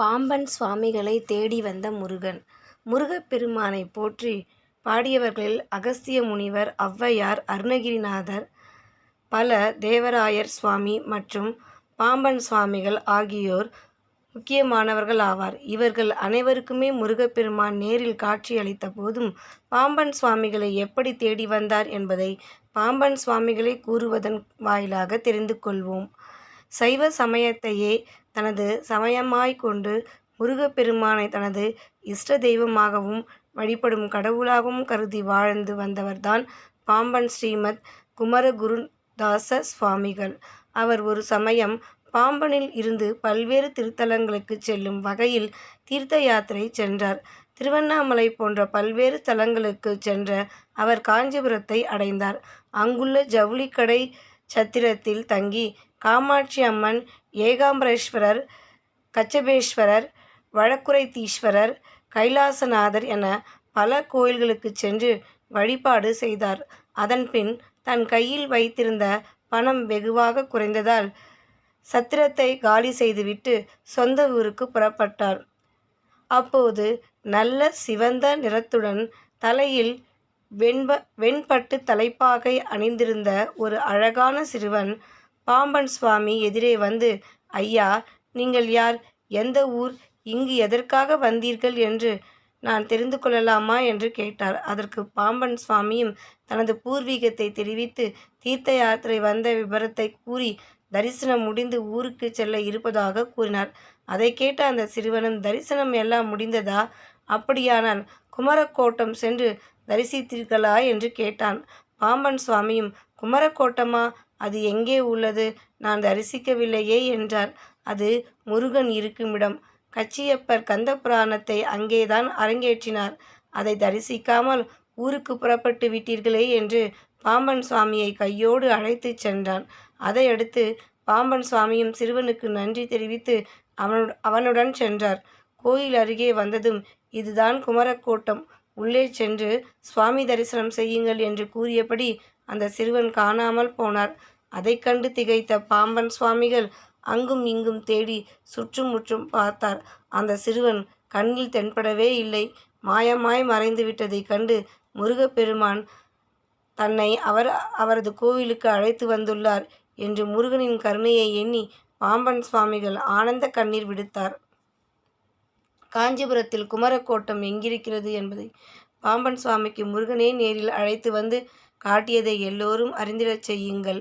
பாம்பன் சுவாமிகளை தேடி வந்த முருகன். முருகப்பெருமானை போற்றி பாடியவர்களில் அகஸ்திய முனிவர் ஔவையார் அருணகிரிநாதர் பல தேவராயர் சுவாமி மற்றும் பாம்பன் சுவாமிகள் ஆகியோர் முக்கியமானவர்கள் ஆவார். இவர்கள் அனைவருக்குமே முருகப்பெருமான் நேரில் காட்சியளித்த போதும் பாம்பன் சுவாமிகளை எப்படி தேடி வந்தார் என்பதை பாம்பன் சுவாமிகளை கூறுவதன் வாயிலாக தெரிந்து கொள்வோம். சைவ சமயத்தையே தனது சமயமாய் கொண்டு முருகப்பெருமானை தனது இஷ்ட தெய்வமாகவும் வழிபடும் கடவுளாகவும் கருதி வாழ்ந்து வந்தவர்தான் பாம்பன் ஸ்ரீமத் குமரகுருதாச சுவாமிகள். அவர் ஒரு சமயம் பாம்பனில் இருந்து பல்வேறு திருத்தலங்களுக்கு செல்லும் வகையில் தீர்த்த யாத்திரை சென்றார். திருவண்ணாமலை போன்ற பல்வேறு தலங்களுக்கு சென்ற அவர் காஞ்சிபுரத்தை அடைந்தார். அங்குள்ள ஜவுளிக்கடை சத்திரத்தில் தங்கி காமாட்சி அம்மன் ஏகாம்பரேஸ்வரர் கச்சபேஸ்வரர் வழக்குரைத்தீஸ்வரர் கைலாசநாதர் என பல கோயில்களுக்கு சென்று வழிபாடு செய்தார். அதன்பின் தன் கையில் வைத்திருந்த பணம் வெகுவாக குறைந்ததால் சத்திரத்தை காலி செய்துவிட்டு சொந்த ஊருக்கு புறப்பட்டார். அப்போது நல்ல சிவந்த நிறத்துடன் தலையில் வெண்ப வெண்பட்டு தலைப்பாகை அணிந்திருந்த ஒரு அழகான சிறுவன் பாம்பன் சுவாமி எதிரே வந்து ஐயா நீங்கள் யார்? எந்த ஊர்? இங்கு எதற்காக வந்தீர்கள் என்று நான் தெரிந்து கொள்ளலாமா? என்று கேட்டார். அதற்கு பாம்பன் சுவாமியும் தனது பூர்வீகத்தை தெரிவித்து தீர்த்த யாத்திரை வந்த விபரத்தை கூறி தரிசனம் முடிந்து ஊருக்கு செல்ல இருப்பதாக கூறினார். அதை கேட்ட அந்த சிறுவனும் தரிசனம் எல்லாம் முடிந்ததா? அப்படியானால் குமரக்கோட்டம் சென்று தரிசித்தீர்களா என்று கேட்டான். பாம்பன் சுவாமியும் குமரக்கோட்டமா? அது எங்கே உள்ளது? நான் தரிசிக்கவில்லையே என்றார். அது முருகன் இருக்குமிடம் கச்சியப்பர் கந்தபுராணத்தை அங்கேதான் அரங்கேற்றினார். அதை தரிசிக்காமல் ஊருக்கு புறப்பட்டு விட்டீர்களே என்று பாம்பன் சுவாமியை கையோடு அழைத்துச் சென்றான். அதையடுத்து பாம்பன் சுவாமியும் சிறுவனுக்கு நன்றி தெரிவித்து அவனு அவனுடன் சென்றார். கோயில் அருகே வந்ததும் இதுதான் குமரக்கூட்டம். உள்ளே சென்று சுவாமி தரிசனம் செய்யுங்கள் என்று கூறியபடி அந்த சிறுவன் காணாமல் போனார். அதை கண்டு திகைத்த பாம்பன் சுவாமிகள் அங்கும் இங்கும் தேடி சுற்றும் முற்றும் பார்த்தார். அந்த சிறுவன் கண்ணில் தென்படவே இல்லை. மாயமாய் மறைந்து விட்டதைக் கண்டு முருகப்பெருமான் தன்னை அவர் அவரது கோவிலுக்கு அழைத்து வந்துள்ளார் என்று முருகனின் கருணையை எண்ணி பாம்பன் சுவாமிகள் ஆனந்த கண்ணீர் விடுத்தார். காஞ்சிபுரத்தில் குமரக்கோட்டம் எங்கிருக்கிறது என்பதை பாம்பன் சுவாமிக்கு முருகனே நேரில் அழைத்து வந்து காட்டியதை எல்லோரும் அறிந்திடச் செய்யுங்கள்.